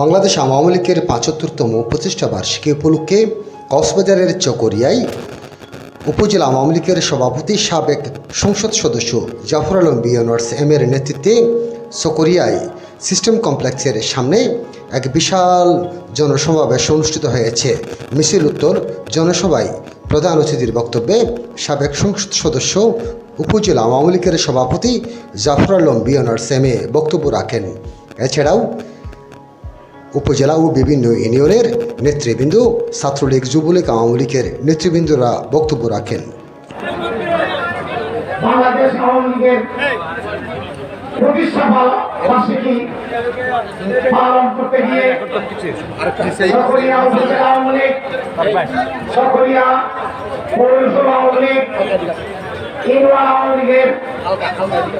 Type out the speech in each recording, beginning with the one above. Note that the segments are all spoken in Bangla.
বাংলাদেশ আওয়ামী লীগের পাঁচাত্তরতম প্রতিষ্ঠা বার্ষিকী উপলক্ষে কক্সবাজারের চকরিয়ায় উপজেলা আওয়ামী লীগের সভাপতি সাবেক সংসদ সদস্য জাফর আলম বিএনআরস এম এর নেতৃত্বে চকরিয়ায় সিস্টেম কমপ্লেক্সের সামনে এক বিশাল জনসমাবেশ অনুষ্ঠিত হয়েছে। মিছিল উত্তর জনসভায় প্রধান অতিথির বক্তব্যে সাবেক সংসদ সদস্য উপজেলা আওয়ামী লীগের সভাপতি জাফর আলম বিএনআরস এম এ বক্তব্য রাখেন। এছাড়াও উপজেলা ও বিভিন্ন ইউনিয়নের নেতৃবৃন্দ ছাত্রলীগ যুবলীগ আওয়ামী লীগের নেতৃবৃন্দরা বক্তব্য রাখেন।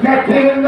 নেতৃবৃন্দ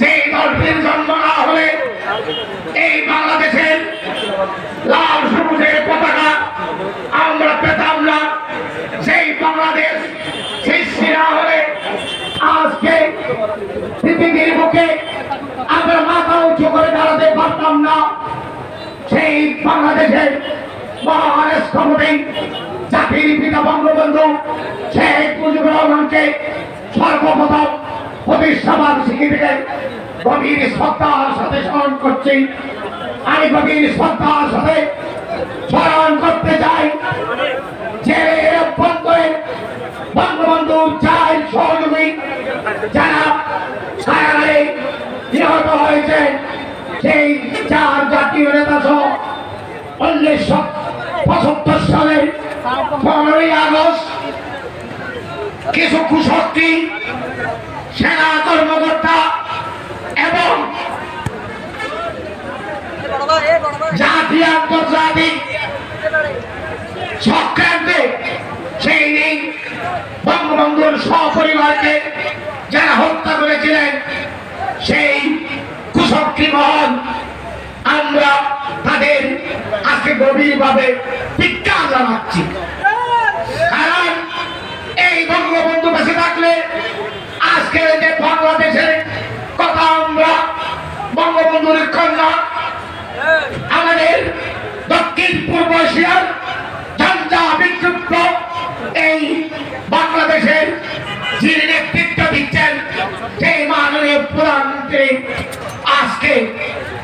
যে দলটির জন্ম না হলে এই বাংলাদেশের লাল সবুজের পতাকা আমরা পেতাম না। সেই বাংলাদেশ সৃষ্টি না হলে আজকে পৃথিবীর বুকে আমরা মাথা উঁচু করে দাঁড়াতে পারতাম না। সেই বাংলাদেশের মহান স্থপতি, জাতির পিতা বঙ্গবন্ধু শেখ মুজিবুর রহমানকে সর্বপ্রথম প্রতিষ্ঠা বার্ষিকী থেকে গভীর শ্রদ্ধার সাথে স্মরণ করছি। আমি গভীর শ্রদ্ধার সাথে করতে চাই যে অভ্যন্তরে বঙ্গবন্ধুর চার সহযোগী যারা সারারে নিহত হয়েছে, সেই চার জাতীয় নেতা সহ উনিশশো পঁচাত্তর সালের পনেরোই আগস্ট কিছু কুশক্তি সেনা কর্মকর্তা এবং জাতি আন্তর্জাতিক চক্রান্তে সেই দিন বঙ্গবন্ধুর সপরিবারকে যারা হত্যা করেছিলেন, সেই কুশক্তি মহল, আমরা তাদের আজকে গভীরভাবে বিজ্ঞান জানাচ্ছি। কারণ এই বঙ্গবন্ধু বেঁচে থাকলে আজকে যে বাংলাদেশের কথা আমরা বঙ্গবন্ধুর কন্যা, আমাদের দক্ষিণ পূর্ব এশিয়ার ঝঞ্ঝা বিক্ষুব্ধ এই বাংলাদেশের যিনি নেতৃত্ব দিচ্ছেন, সেই মাননীয় প্রধানমন্ত্রী আজকে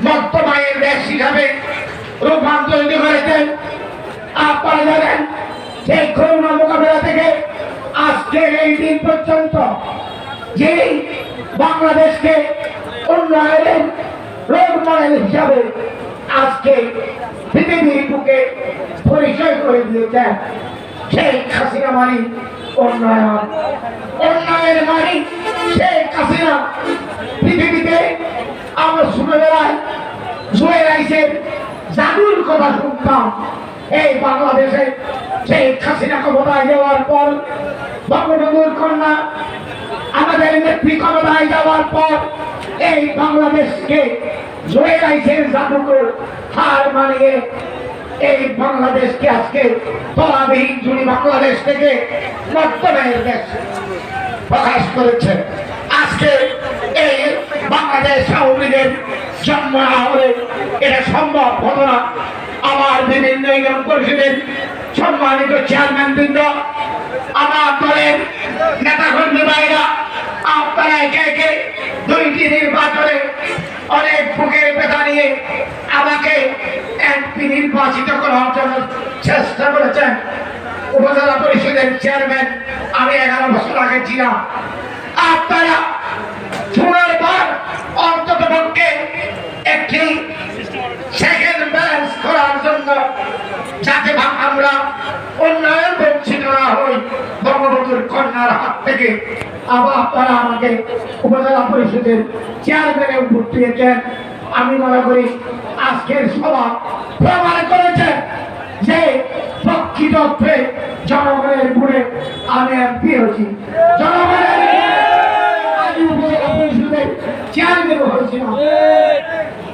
বর্তমানের দেশ হিসাবে রূপান্তরিত করেছেন। আপনারা জানেন, সেই করোনা মোকাবেলা থেকে আজকের এই দিন পর্যন্ত যিনি বাংলাদেশকে উন্নয়নের রোল মডেল হিসাবে আজকে পৃথিবীর বুকে পরিচয় করে দিয়েছেন শেখ হাসিনা মানি উন্নয়ন। উন্নয়নের মানি শেখ হাসিনা পৃথিবীতে আমার ছোটবেলায় জুয়েল আইসের জাদুর কথা শুনতাম। এই বাংলাদেশে শেখ হাসিনা ক্ষমতায় যাওয়ার পর বঙ্গবন্ধুর কন্যা আমাদের নেত্রী ক্ষমতায় যাওয়ার পর এই বাংলাদেশকে জুয়েল আইসের জাদুকর হার মানিয়ে। এই বাংলাদেশকে আজকে তলাবিহীন জুড়ি বাংলাদেশ থেকে বর্তমানের দেশ প্রকাশ করেছে। আজকে এই বাংলাদেশ আওয়ামী লীগের জন্ম না হলে এটা সম্ভব হতো না। আমার বিভিন্ন ইউনিয়ন পরিষদের সম্মানিত চেয়ারম্যান বৃন্দ আমার দলের নেতা কর্মী ভাইরা, আপনারা একে একে দুইটি নির্বাচনে অনেক বুকের ব্যথা নিয়ে আমাকে এমপি নির্বাচিত করার জন্য চেষ্টা করেছেন। উপজেলা পরিষদের চেয়ারম্যান, আমি এগারো বছর আগে ছিলাম। আপনারা শোনার পর অন্তত পক্ষে একটি সেকেন্ড ব্যালেন্স করার জন্য যাতে আমরা উন্নয়ন বঞ্চিত না হই, বঙ্গবন্ধুর কন্যার হাত থেকে আবার আপনারা আমাকে উপজেলা পরিষদের চেয়ারম্যানে উপর দিয়েছেন আমি মনে করি আজকের সভা প্রমাণ করেছে যে প্রকৃত জনগণের গুণে আমি এমপি হয়েছি। জনগণের আমি উপজেলা পরিষদের চেয়ারম্যান হয়েছিলাম।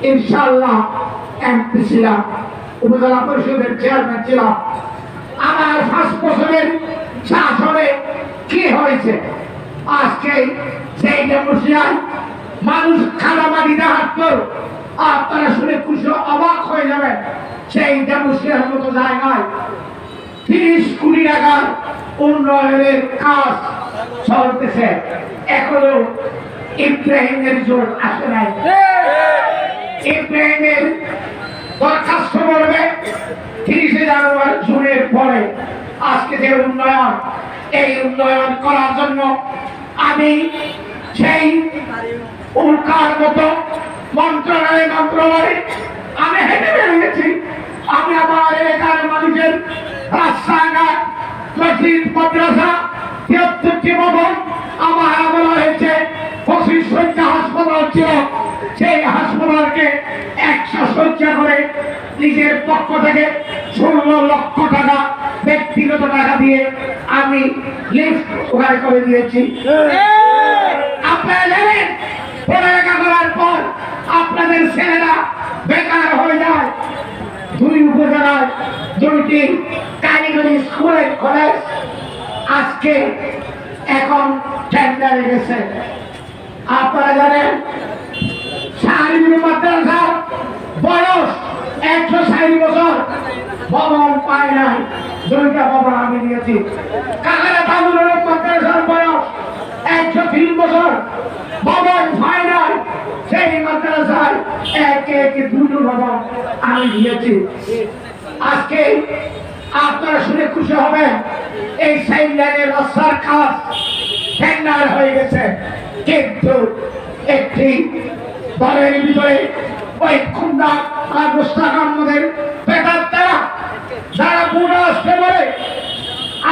ইনশাল্লাহ এমপি ছিলাম। উপজেলা পরিষদের চেয়ারম্যান ছিলাম। আমার পাঁচ বছরের শাসনে কি হয়েছে? আজকে সেই ডেমোসিয়ায় মানুষ খানামাটিতে হাঁটতো আপনারা শুনে খুশি অবাক হয়ে যাবেন। সেই ডেমোসিয়ার মতো জায়গায় তিরিশ কোটি টাকার উন্নয়নের কাজ চলতেছে। এখনও ইব্রাহিমের জোর আসে নাই। ইব্রাহিমের দরখাস্ত করবে তিরিশে জানুয়ারি জুনের পরে আজকে যে উন্নয়ন, এই উন্নয়ন করার জন্য আমি সেই উল্কার মতো মন্ত্রণালয় মন্ত্রণালয়ে আমি হেঁটে বেরিয়েছি। আমি আমার এলাকার মানুষের রাস্তাঘাট মসজিদ, মাদ্রাসা আমার বলা হয়েছে পঁচিশ শয্যা হাসপাতাল ছিল। সেই হাসপাতালকে একশো শয্যা করে নিজের পক্ষ থেকে ষোলো লক্ষ টাকা, ব্যক্তিগত টাকা দিয়ে আমি লিফট ওখানে করে দিয়েছি। আপনারা জানেন পড়ালেখা করার পর আপনাদের ছেলেরা বেকার হয়ে যায়। দুই উপজেলায় দুইটি কারিগরি স্কুলের কলেজ আজকে এখন টেন্ডারে গেছে। আপনারা জানেন শারীরিক মাদ্রাসার বয়স একশো ষাট বছর। ভবন পায় নাই। দুইটা ভবন আমি দিয়েছি কাকারা তামুলের মাদ্রাসার বয়স একশো তিন বছর। ভবন পায় নাই। সেই মাদ্রাসায় এক এক দুটো ভবন আমি দিয়েছি আজকে আপনারা শুনে খুশি হবেন, এই সাইড লাইনের রাস্তার কাজ টেন্ডার হয়ে গেছে। কিন্তু একটি দলের ভিতরে ওই খুন্দা আর মুস্তাকার মধ্যে বেতার তারা, যারা বুড়ো আসতে পারে,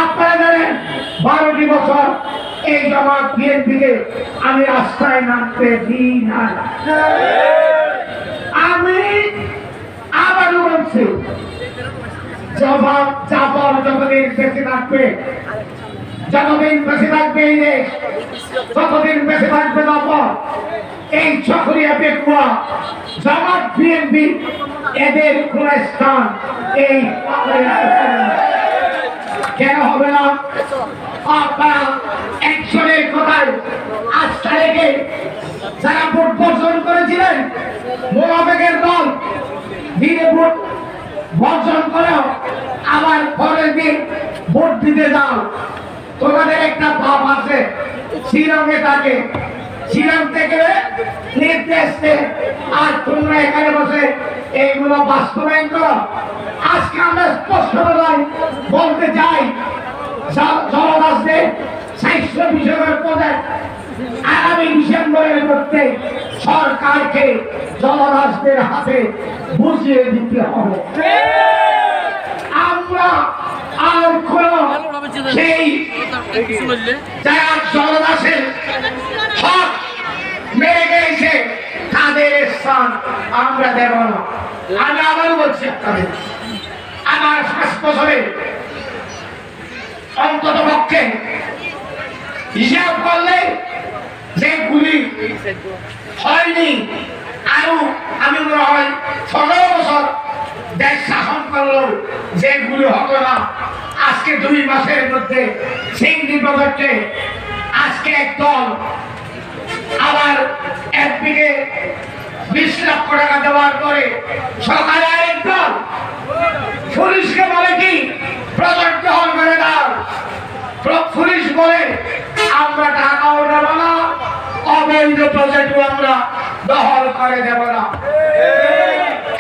আপনারা জানেন বারোটি বছর এই জমাত বিএনপিকে আমি রাস্তায় নামতে দিই না আমি আবারও বলছি, জবাব চাপর যতদিন বেঁচে থাকবে। যতদিন বেঁচে থাকবে এই দেশ ততদিন বেঁচে থাকবে জবর এই চকরিয়া পেকুয়া জামাত বিএনপি, এদের কোন স্থান এই কেন হবে না? আপনারা একজনের কথায় আস্থা রেখে যারা ভোট বর্জন করেছিলেন মোনাবেগের দল ধীরে ভোট বর্জন করো আবার পরের দিন ভোট দিতে যাও। তোমাদের একটা ভাব আছে। শিলংয়ে থাকে শিলং থেকে নির্দেশ আর তোমরা এখানে বসে এইগুলো বাস্তবায়ন করো। আজকে আমরা স্পষ্ট বলতে চাই জলদাসদের স্বাস্থ্য বিষয়ের প্রজেক্ট আগামী ডিসেম্বরের মধ্যে সরকারকে জলদাসদের হাতে বুঝিয়ে দিতে হবে। আমরা আর কোন সেই যারা জলদাসের হক মেরে গেছে তাদের স্থান আমরা দেব না। আমি আবারও বলছি আপনাদের আমার পাঁচ বছরে অন্তত পক্ষে হিসাব করলে যে গুলি হয়নি আরও আমি মনে হয় পনেরো বছর দেশ শাসন করল যেগুলি হতো না আজকে দুই মাসের মধ্যে সিংড়ি প্রজেক্টে আজকে এক দল আবার একদিকে বিশ লক্ষ টাকা দেওয়ার পরে সকালে আরেক দল। পুলিশকে বলে কি, প্রজেক্ট দখল করে দাও। পুলিশ বলে, আমরা টাকাও দেব না, অবৈধ প্রজেক্টও আমরা দখল করে দেব না।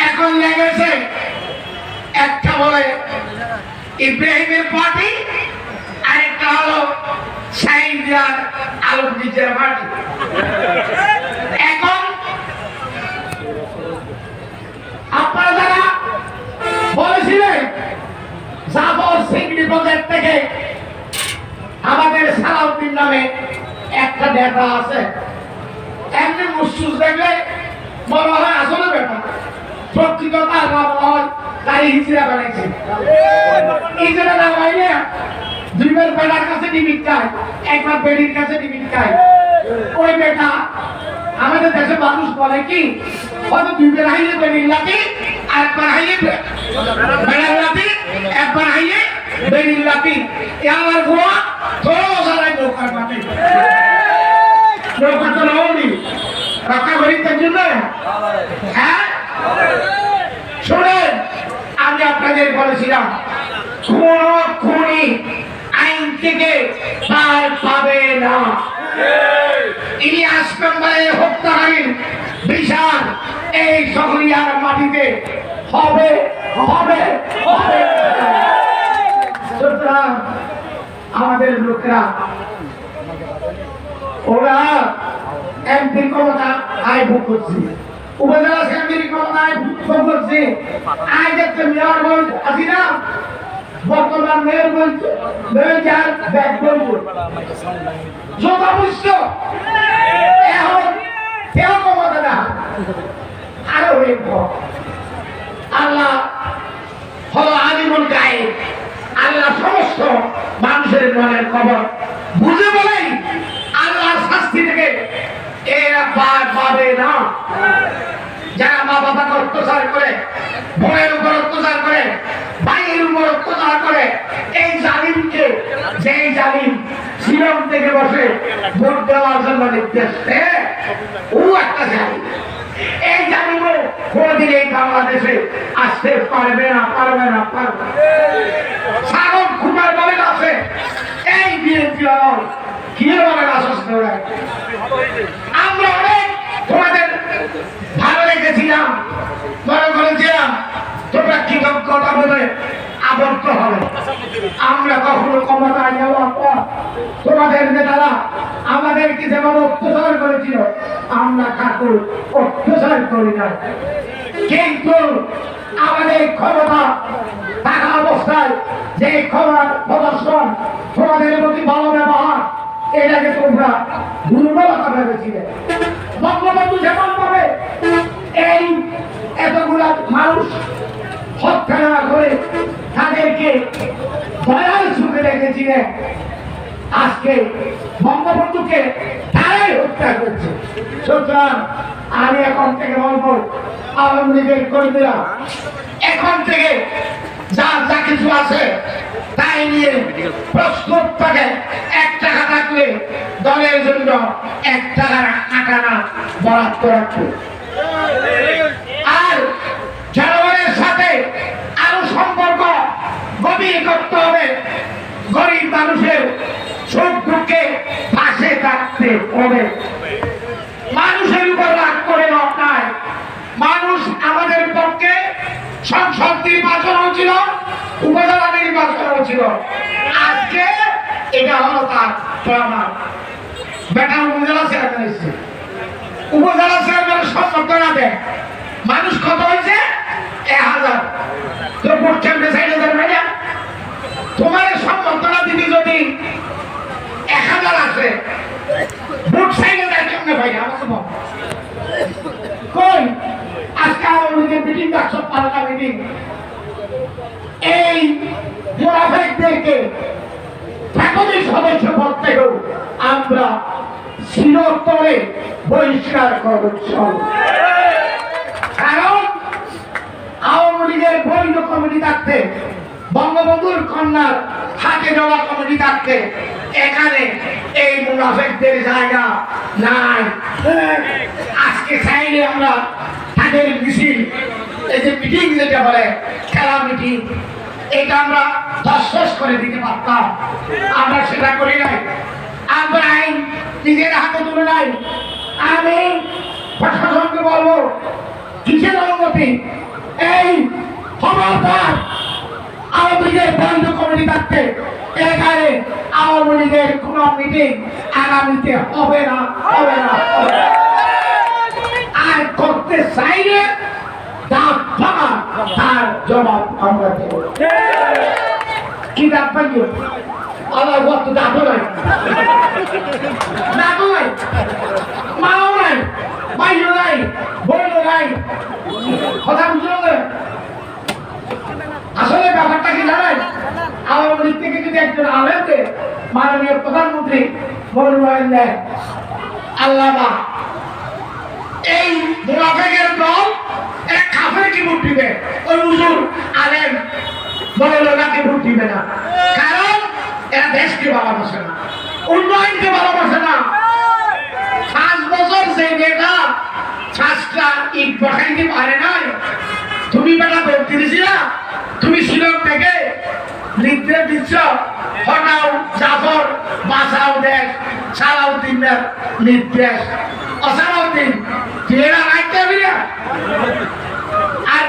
এখন লেগেছে একটা বলে ইব্রাহিমের পার্টি আরেকটা হলো সাইন্দিয়ার আলমগীরের পার্টি। এখন আপনারা যারা বলেছিলেন জাবর সিংড়ি প্রজেক্ট থেকে আমাদের সালাউদ্দিন নামে একটা নেতা আছে, এমনি মুসুস দেখলে মনে হয় আসলে প্রকৃত তার নাম হয় তাই হিজড়া বানাইছে। হিজড়া না বাইরে দুইবার বেড়ার কাছে টিকিট খায়, একবার বেড়ির কাছে টিকিট খায়। ওই বেটা আমাদের দেশে মানুষ বলে কি, হয়তো দুই বের হাইয়ে বেড়ির লাঠি, একবার হাইয়ে বে- বেড়ার লাঠি, একবার হাইয়ে বেড়ির লাঠি। আমার গোয়া তোর সারাই নৌকার মাঠে। তো নৌনি রক্ষা করি তার জন্য হ্যাঁ? আমি আপনাদের বলেছিলাম, কোন খুনি আইন থেকে পার পাবে না। ইলিয়াস মেম্বারের হত্যাকারীর বিশাল এই শহরিয়ার মাটিতে হবে হবে হবে। সুতরাং আমাদের লোকেরা, ওরা এমপির ক্ষমতা আয় ভোগ করছে। উপজেলা এমপির ক্ষমতা আয় ভোগ করছে আয় যাচ্ছে মেয়র বলছে আসি না? বর্তমান মেয়র বলছে মেয়র যার ব্যাগ যথাবশ্য এখন কেউ ক্ষমতা না আরও হয়ে আল্লাহ হলো আলিমুল গায়ে আল্লাহ সমস্ত মানুষের মনের খবর। বুঝে বলেই আল্লাহর শাস্তি থেকে এরা পার পাবে না। বাবাকে অত্যাচার করে, বোনের উপর অত্যাচার করে ভাইয়ের উপর অত্যাচার করে, এই জালিমকে, যেই জালিম শিলং থেকে বসে ভোট দেওয়ার জন্য নির্দেশ ও একটা জালিম। এই জালিমও কোনদিন এই বাংলাদেশে আসতে পারবে না পারবে না পারবে না। সাগর খুমার বলেন আছে, এই বিএনপি আমল কি আশ্বস্ত আমরা অনেক তোমাদের ভালো লেগেছিলাম, মনে করেছিলাম তোমরা কৃতজ্ঞতা বলে আবদ্ধ হবে। আমরা কখনো ক্ষমতায় যাওয়ার পর তোমাদের নেতারা আমাদেরকে যেমন অত্যাচার করেছিল, আমরা ঠাকুর অত্যাচার করি না কিন্তু আমাদের ক্ষমতা থাকা অবস্থায় যে ক্ষমতা প্রদর্শন তোমাদের প্রতি ভালো ব্যবহার এটাকে তোমরা? দুর্বলতা ভেবেছিলে। বঙ্গবন্ধু যেমন ভাবে, এই এতগুলা মানুষ হত্যা না করে তাদেরকে দয়াল সুখে রেখেছিলেন আজকে বঙ্গবন্ধুকে তারাই হত্যা করছে। সুতরাং আমি এখন থেকে বলব, আওয়ামী লীগের কর্মীরা, এখন থেকে যা যা কিছু আছে তাই নিয়ে প্রস্তুত থাকে এক টাকা থাকলে দলের জন্য এক টাকার আটানা বরাদ্দ রাখবে। আর জনগণের সাথে আরও সম্পর্ক গভীর করতে হবে। গরিব মানুষের সুখ দুঃখে পাশে থাকতে হবে। মানুষের উপর রাগ করে লাভ মানুষ আমাদের পক্ষে সংসদ নির্বাচন হয়েছিল, উপজেলা নির্বাচন হয়েছিল আজকে এটা হলো তার প্রমাণ। বেটা উপজেলা চেয়ারম্যান এসেছে। উপজেলা চেয়ারম্যানের সম্বর্ধনা দেয়। মানুষ কত হয়েছে? এক হাজার। তো ভোট কেন্দ্রে চাইলে দেবে না তোমার সম্বর্ধনা দিদি যদি এক হাজার আছে ভোট চাইলে দেয় কেমনে ভাই আমাকে কই? আজকে লীগের মিটিং পাল্টা মিটিং এই মোনাফেকদেরকে ফ্যাকল্টির সদস্য পদ থেকেও আমরা শিরোত্তরে বহিষ্কার করছি কারণ আওয়ামী লীগের বৈধ কমিটি থাকতে, বঙ্গবন্ধুর কন্যার হাতে দেওয়া কমিটি থাকতে, এখানে এই মুনাফেকদের জায়গা নাই। আজকে চাইলে আমরা তাদের মিছিল, এই যে মিটিং যেটা বলে, খেলা মিটিং এটা আমরা দশ করে দিতে পারতাম। আমরা সেটা করি নাই। আমরা আইন নিজের হাতে তুলে নাই। আমি প্রশাসনকে বলব কিসের অনুমতি এই খবরদার আওয়ামী লীগের বন্ধ কমিটি থাকতে এখানে আওয়ামী লীগের কোন মিটিং আগামীতে হবে না হবে না। আর করতে চাইলে ভাঙা তার জবাব আমরা দেব। কি দাঁত ভাঙিও আল্লাহ তো দাঁতও নাই। দাঁতও নাই। মাও নাই। ভাইও নাই। বোনও নাই। কথা বুঝলো না? আসলে ব্যাপারটা কি জানেন? আওয়ামী লীগ থেকে যদি একজন আলেমকে মাননীয় প্রধানমন্ত্রী মনোনয়ন দেয় আল্লাহ এই মুনাফেকের দল এক কাফের কি ভোট দিবে ওই হুজুর আলেম মনোলগাকে ভোট দিবে না। কারণ এরা দেশকে ভালোবাসে না উন্নয়নকে ভালোবাসে না। পাঁচ বছর সেই মেয়েটা পাঁচটা ইট বসাইতে পারে নাই, তুমি বেটা ভর্তি দিছি না, তুমি শিলং থেকে নির্দেশ দিচ্ছ, হটাও জাফর, বাঁচাও দেশ সালাউদ্দিনের নির্দেশ। অসালাউদ্দিন চেহারা রাখতে হবে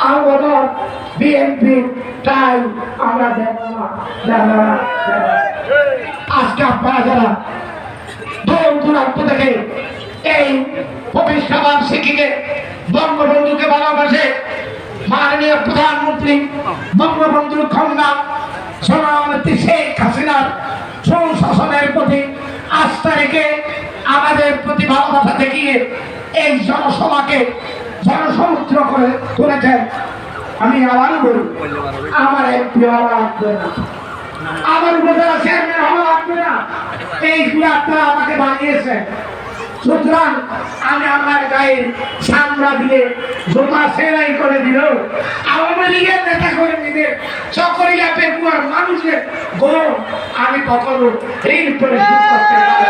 আহমদর বিএনপি তাই আমরা দেব না দেব না, আজকে আপনারা যারা দূর দূরান্ত থেকে এই প্রতিষ্ঠা বার্ষিকীকে বঙ্গবন্ধুকে ভালোবাসে মাননীয় প্রধানমন্ত্রী বঙ্গবন্ধুর কন্যা সোনামতী শেখ হাসিনার সুশাসনের প্রতি আস্থা রেখে আমাদের প্রতি ভালোবাসা দেখিয়ে এই জনসভাকে জনসমুদ্র করে তুলেছেন, আমি আবারও বলি, আমার একটি ভালো লাগবে না আমার উপজেলা চেয়ারম্যান হওয়া লাগবে না এই আপনারা আমাকে বানিয়েছেন সুতরাং আমি আমার গায়ে সামরা দিয়ে জোতা সেলাই করে দিল আওয়ামী লীগের নেতা কর্মীদের চকরিয়া পেপুয়ার মানুষের গরম আমি কখনো ঋণ পরিশোধ করতে পারব।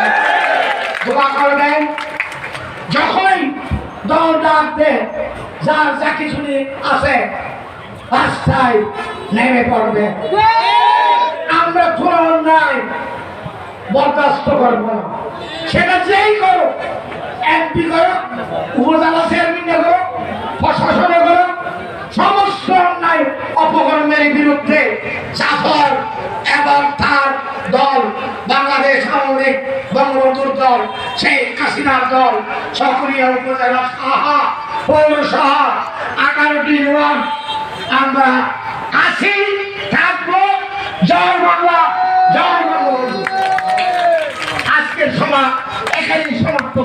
দোয়া করবেন, যখনই দল ডাক দেয় যার যা কিছু আছে, রাস্তায় নেমে পড়বে। আমরা কোনো অন্যায় বরদাস্ত করব না। সেটা যেই করো এমপি করো উপজেলা চেয়ারম্যানে করো প্রশাসনে করো সমস্ত অন্যায় অপকর্মের বিরুদ্ধে জাফর এবং তার দল বাংলাদেশ আওয়ামী লীগ বঙ্গবন্ধুর দল শেখ হাসিনার দল। সকরিয়া উপজেলা সাহা পৌরসভা আঠারোটি ইউনিয়ন আমরা আছি, থাকব, জয় বাংলা, জয় বঙ্গবন্ধু আজকের সভা এখানেই সমাপ্ত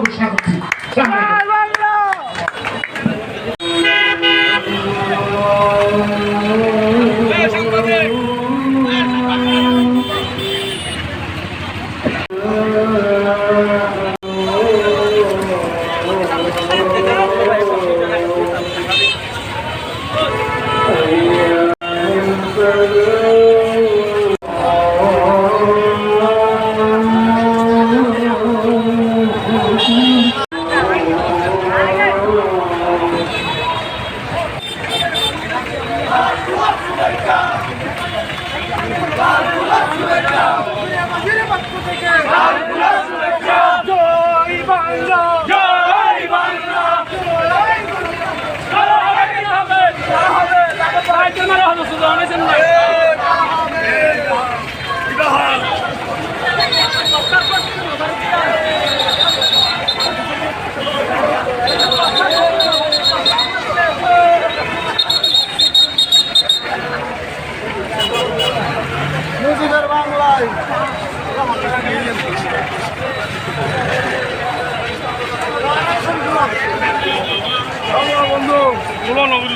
বন্ধু গুলো নবীর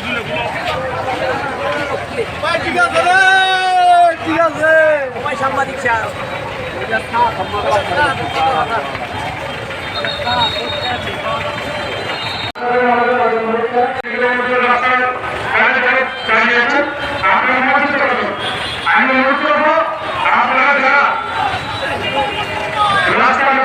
ঠিক আছে ঠিক আছে। সাংবাদিক আপনারা যারা রাস্তা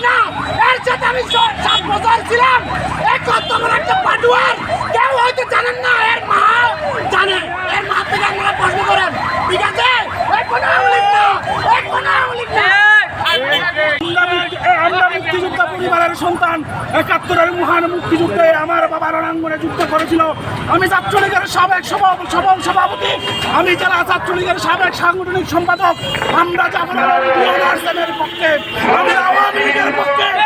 না। এর সাথে আমি সাত বছর ছিলাম। এক তোমার একটা পাটুয়ার। কেউ হয়তো জানেন না, এর মা জানে। এর মা থেকে আপনারা প্রশ্ন করেন। ঠিক আছে? এখন আমলিক না। এখন কোনো আমলিক না আমরা মুক্তি- এ আমরা মুক্তিযোদ্ধা পরিবারের সন্তান, একাত্তরের মহান মুক্তিযুদ্ধে আমার বাবা রণাঙ্গনে যুদ্ধ করেছিল। আমি ছাত্রলীগের সাবেক সভা- সভা সভাপতি। আমি জেলা ছাত্রলীগের সাবেক সাংগঠনিক সম্পাদক। আমরা আলী পক্ষে। আমি আওয়ামী লীগের পক্ষে।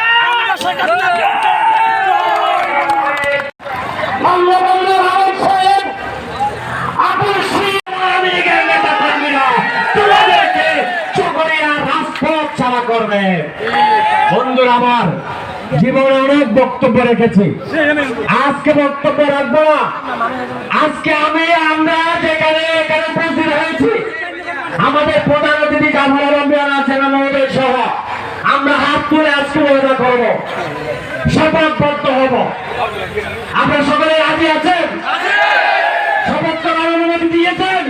বন্ধুরা আমার, জীবনে অনেক বক্তব্য রেখেছি। আজকে বক্তব্য রাখব না। আজকে আমি, আমরা যেখানে, এখানে উপস্থিত হয়েছি। আমাদের প্রধান অতিথি আলম্বিয়ান আছেন, আমাদের সহ। আমরা হাত তুলে আজকে মজা করব। শপথবদ্ধ হব। আপনারা সকলে রাজি আছেন? শপথ করার অনুমতি দিয়েছেন?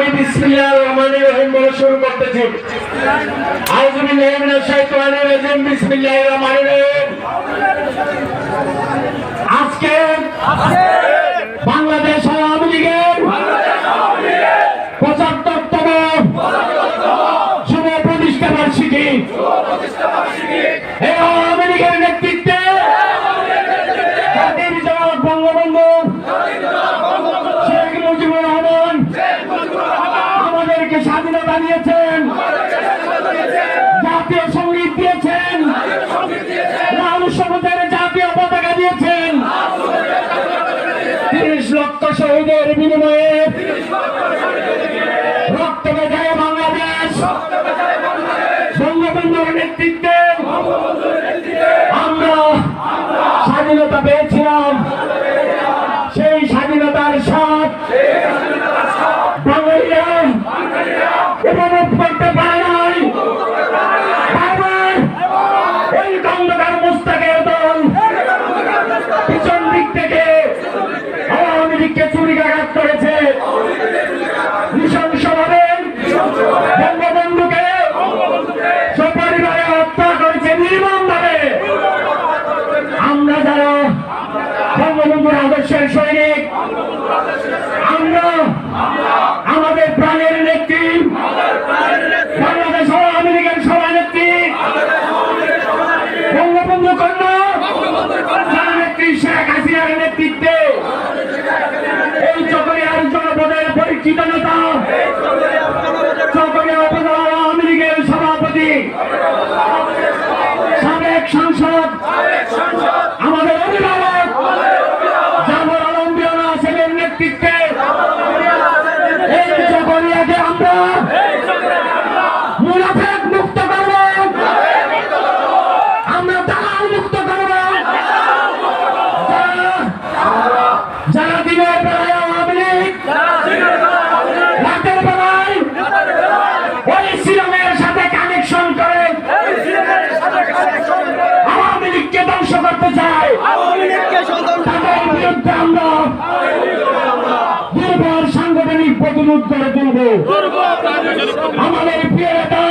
আমি বিসমিল্লাহির রহমানির রহিম বলে শুরু করতেছি। আউযু বিল্লাহি মিনাশ শাইতানির রাজিম। বিসমিল্লাহির রহমানির রহিম। আজকে বাংলাদেশ শহীদের বিনিময়ে রক্ত বেঁধে বাংলাদেশ। বঙ্গবন্ধুর নেতৃত্বে আমরা স্বাধীনতা পেয়েছিলাম সেই স্বাধীনতার স্বাদ বাঙালিরা উপভোগ করতে পারে নাই বারবার ওই খন্দকার মুস্তাকের দল পিছন দিক থেকে আওয়ামী লীগকে চুরিকাঘাত করেছে নৃশংসভাবে বঙ্গবন্ধুকে সপরিবারে হত্যা করেছে নির্মমভাবে আমরা যারা বঙ্গবন্ধুর আদর্শের সৈনিক আমরা আমাদের প্রাণের নেত্রী বাংলাদেশ আওয়ামী লীগের সভানেত্রী বঙ্গবন্ধু কন্যা যার নেত্রী শেখ হাসিনার নেতৃত্বে এই চকরিয়ার জনপদের পরিচিত নেতা চকরিয়া উপজেলা আওয়ামী লীগের সভাপতি সাবেক সাংসদ আমাদের অভিভাবক জামর আলম বিয়ানা সেনের নেতৃত্বে এই চকরিয়াকে আমরা মুনাফেক মুক্ত করব আমরা দালাল মুক্ত করব যারা- যারা দিনের বেলায় আওয়ামী লীগ রাতের বেলায় ওই সিরামের সাথে কানেকশন করে আওয়ামী লীগকে ধ্বংস করতে চায় তাদের বিরুদ্ধে আমরা দুর্বল প্রতিরোধ করে তুলব আমাদের প্রিয় নেতা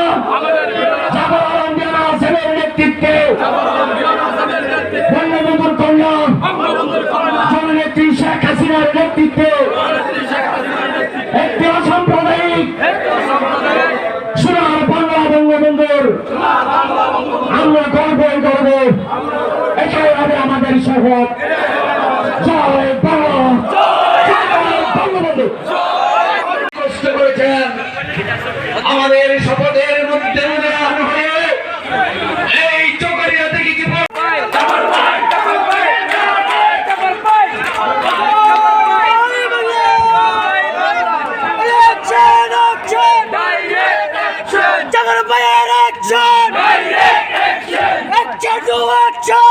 জাফর আলম জানা সেনের নেতৃত্বে বঙ্গবন্ধুর কন্যা জননেত্রী শেখ হাসিনার নেতৃত্বে একটি অসাম্প্রদায়িক সোনার বাংলা বঙ্গবন্ধুর আমরা গর্বই করব। এটাই হবে আমাদের শপথ। জয় বাংলা জয় বঙ্গবন্ধু কষ্ট করেছেন আমাদের শপথের মধ্যে উদাহরণ হয়ে এই চকরিয়া থেকে কি বল- Action! Action! Action!